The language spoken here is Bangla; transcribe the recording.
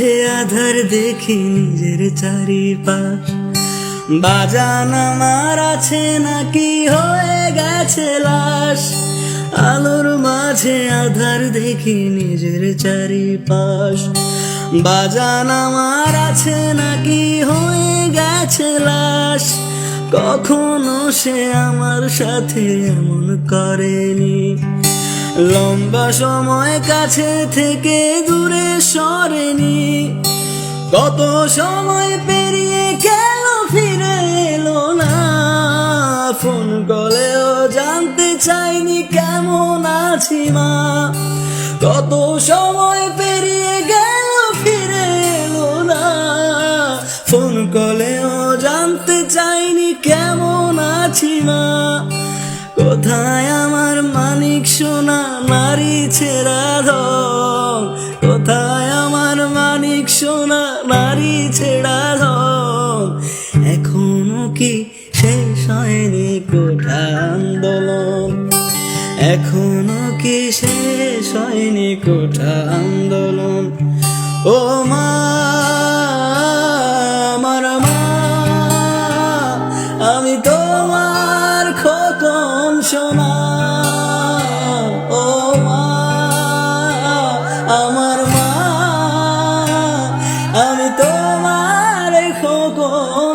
আধার দেখি নিজের চারিপাশ। বাজান আমার আছে নাকি হয়ে গেছে লাশ। আলোর মাঝে আধার দেখি নিজের চারিপাশ। বাজান আমার আছে নাকি হয়ে গেছে লাশ। কখনো সে আমার সাথে এমন করেনি। লম্বা সময় কাছে থেকে দূরে সরেনি। কত সময় পেরিয়ে গেল ফিরে এলো না? ফোন কলেও জানতে চাইনি কেমন আছি মা। কত সময় পেরিয়ে গেল ফিরে এলো না? ফোন কলেও জানতে চাইনি কেমন আছি মা। কোথায় আমার মানিক সোনা, নারী ছেড়া ধন কোথায় আমার মানিক সোনা, নারী ছেড়া ধন এখনও কি শেষ হয়নি কোঠা আন্দোলন? এখনও কি শেষ হয়নি কোঠা আন্দোলন? ও মা, আমার মা, আমি তোমার খোকন সোনা। আমার মা আমি তোমার খোকন।